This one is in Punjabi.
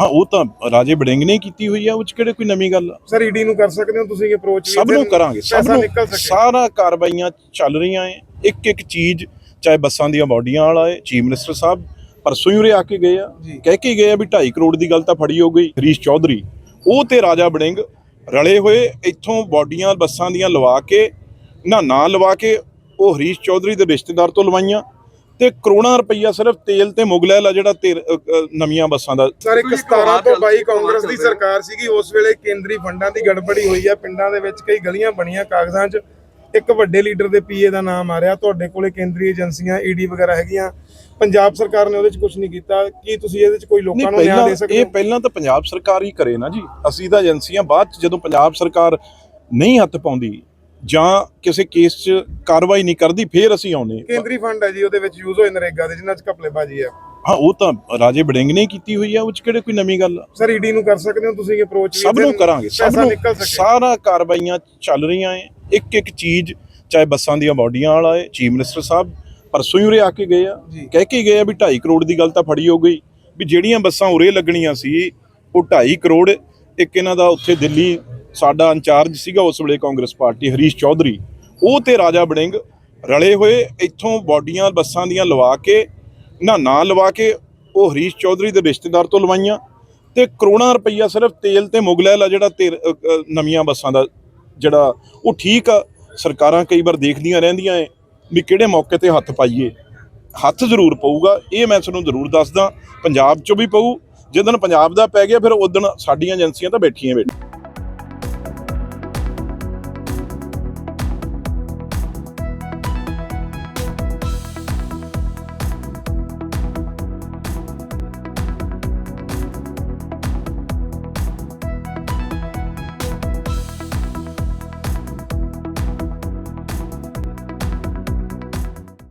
ਹਾਂ ਉਹ ਤਾਂ ਰਾਜੇ ਬੜਿੰਗ ਨੇ ਕੀਤੀ ਹੋਈ ਆ ਉਹ ਚ ਕਿਹੜੇ ਕੋਈ ਨਵੀਂ ਗੱਲ? ਆ ਸਰ ਈਡੀ ਨੂੰ ਕਰ ਸਕਦੇ ਹੋ ਤੁਸੀਂ ਅਪਰੋਚ ਸਭ ਨੂੰ ਕਰਾਂਗੇ ਸਭ ਨੂੰ ਸਾਰਾ ਕਾਰਵਾਈਆਂ ਚੱਲ ਰਹੀਆਂ ਐ। ਇੱਕ ਇੱਕ ਚੀਜ਼ ਚਾਹੇ ਬੱਸਾਂ ਦੀਆਂ ਬਾਡੀਆਂ ਵਾਲਾ ਹੈ ਚੀਫ ਮਿਨਿਸਟਰ ਸਾਹਿਬ ਪਰਸੋਂ ਹੀ ਉਰੇ ਆ ਕੇ ਗਏ ਆ। ਕਹਿ ਕੇ ਗਏ ਆ ਵੀ 2.5 ਕਰੋੜ ਦੀ ਗੱਲ ਤਾਂ ਫੜੀ ਹੋ ਗਈ ਹਰੀਸ਼ ਚੌਧਰੀ। ਉਹ ਤੇ ਰਾਜਾ ਬੜਿੰਗ ਰਲੇ ਹੋਏ ਇੱਥੋਂ ਬਾਡੀਆਂ ਬੱਸਾਂ ਦੀਆਂ ਲਵਾ ਕੇ ਨਾ ਨਾ ਲਵਾ ਕੇ ਉਹ ਹਰੀਸ਼ ਚੌਧਰੀ ਦੇ ਰਿਸ਼ਤੇਦਾਰ ਤੋਂ ਲਵਾਈਆਂ। ਤੇ ਕਰੋੜਾਂ ਰੁਪਈਆ ਸਿਰਫ ਤੇਲ ਤੇ ਮੁਗਲੈਲ ਆ ਜਿਹੜਾ ਤੇਲ- ਅ, ਅ, ਨਵੀਆਂ ਬੱਸਾਂ ਦਾ। ਸਰ ਇੱਕ 17 ਤੋਂ 22 ਕਾਂਗਰਸ ਦੀ ਸਰਕਾਰ ਸੀਗੀ ਉਸ ਵੇਲੇ ਕੇਂਦਰੀ ਫੰਡਾਂ ਦੀ ਗੜਬੜੀ ਹੋਈ ਆ ਪਿੰਡਾਂ ਦੇ ਵਿੱਚ ਕਈ ਗਲੀਆਂ ਬਣੀਆਂ ਕਾਗਜ਼ਾਂ 'ਚ। ਇੱਕ ਵੱਡੇ ਲੀਡਰ ਦੇ ਪੀਏ ਦਾ ਨਾਮ ਆ ਰਿਹਾ। ਤੁਹਾਡੇ ਕੋਲੇ ਕੇਂਦਰੀ ਏਜੰਸੀਆਂ ਈਡੀ ਵਗੈਰਾ ਹੈਗੀਆਂ। ਪੰਜਾਬ ਸਰਕਾਰ ਨੇ ਉਹਦੇ 'ਚ ਕੁਝ ਨਹੀਂ ਕੀਤਾ। ਕੀ ਤੁਸੀਂ ਇਹਦੇ 'ਚ ਕੋਈ ਨਹੀਂ ਲੋਕਾਂ ਨੂੰ ਨਿਆਂ ਪਹਿਲਾਂ ਦੇ ਸਕਦੇ ਇਹ ਹੋ? ਪਹਿਲਾਂ ਤਾਂ ਪੰਜਾਬ ਸਰਕਾਰ ਹੀ ਕਰੇ ਨਾ ਜੀ। ਅਸੀਂ ਤਾਂ ਏਜੰਸੀਆਂ ਬਾਅਦ ਚ ਜਦੋਂ ਪੰਜਾਬ ਸਰਕਾਰ ਨਹੀਂ ਹੱਥ ਪਾਉਂਦੀ ਜਾਂ ਕਿਸੇ ਕੇਸ 'ਚ ਕਾਰਵਾਈ ਨਹੀਂ ਕਰਦੀ ਫੇਰ ਅਸੀਂ ਆਉਨੇ ਕੇਂਦਰੀ ਫੰਡ ਹੈ ਜੀ ਉਹਦੇ ਵਿੱਚ ਯੂਜ਼ ਹੋਏ ਨਰੇਗਾ ਦੇ ਜਿਨ੍ਹਾਂ 'ਚ ਘਪਲੇਬਾਜ਼ੀ ਹੈ। ਹਾਂ ਉਹ ਤਾਂ ਰਾਜੇ ਬੜਿੰਗ ਨੇ ਕੀਤੀ ਹੋਈ ਆ ਉਹ ਚ ਕਿਹੜੇ ਕੋਈ ਨਵੀਂ ਗੱਲ ਆ? ਸਰ ਈਡੀ ਨੂੰ ਕਰ ਸਕਦੇ ਹੋ ਤੁਸੀਂ ਅਪਰੋਚ ਸਭ ਨੂੰ ਕਰਾਂਗੇ ਸਭ ਨੂੰ। ਸਾਰਾ ਕਾਰਵਾਈਆਂ ਚੱਲ ਰਹੀਆਂ ਐ ਇੱਕ ਇੱਕ ਚੀਜ਼ ਚਾਹੇ ਬੱਸਾਂ ਦੀਆਂ ਬਾਡੀਆਂ ਵਾਲਾ ਹੈ ਚੀਫ ਮਿਨਿਸਟਰ ਸਾਹਿਬ ਪਰਸੋਂ ਹੀ ਉਰੇ ਆ ਕੇ ਗਏ ਆ। ਕਹਿ ਕੇ ਗਏ ਆ ਵੀ 2.5 ਕਰੋੜ ਦੀ ਗੱਲ ਤਾਂ ਫੜੀ ਹੋ ਗਈ ਵੀ ਜਿਹੜੀਆਂ ਬੱਸਾਂ ਉਰੇ ਲੱਗਣੀਆਂ ਸੀ ਉਹ 2.5 ਕਰੋੜ ਇੱਕ ਇਹਨਾਂ ਦਾ ਉੱਥੇ ਦਿੱਲੀ ਸਾਡਾ ਇੰਚਾਰਜ ਸੀਗਾ ਉਸ ਵੇਲੇ ਕਾਂਗਰਸ ਪਾਰਟੀ ਹਰੀਸ਼ ਚੌਧਰੀ, ਉਹ ਤੇ ਰਾਜਾ ਬੜਿੰਗ ਰਲੇ ਹੋਏ, ਇੱਥੋਂ ਬਾਡੀਆਂ ਬੱਸਾਂ ਦੀਆਂ ਲਵਾ ਕੇ, ਨਾ ਨਾ ਲਵਾ ਕੇ ਉਹ ਹਰੀਸ਼ ਚੌਧਰੀ ਦੇ ਰਿਸ਼ਤੇਦਾਰ ਤੋਂ ਲਵਾਈਆਂ ਤੇ ਕਰੋੜਾਂ ਰੁਪਈਆ ਸਿਰਫ ਤੇਲ ਤੇ ਮੁਗਲੈਲ ਆ ਜਿਹੜਾ ਤੇਲ- ਨਵੀਆਂ ਬੱਸਾਂ ਦਾ ਜਿਹੜਾ ਉਹ ਠੀਕ ਆ। ਸਰਕਾਰਾਂ ਕਈ ਵਾਰ ਦੇਖਦੀਆਂ ਰਹਿੰਦੀਆਂ ਐ ਵੀ ਕਿਹੜੇ ਮੌਕੇ ਤੇ ਹੱਥ ਪਾਈਏ। ਹੱਥ ਜ਼ਰੂਰ ਪਊਗਾ, ਇਹ ਮੈਂ ਤੁਹਾਨੂੰ ਜ਼ਰੂਰ ਦੱਸਦਾ, ਪੰਜਾਬ 'ਚੋਂ ਵੀ ਪਊ, ਜਿੱਦਣ ਪੰਜਾਬ ਦਾ ਪੈ ਗਿਆ ਫਿਰ ਉਦੋਂ ਸਾਡੀਆਂ ਏਜੰਸੀਆਂ ਤਾਂ ਬੈਠੀਆਂ ਬੈਠੀਆਂ।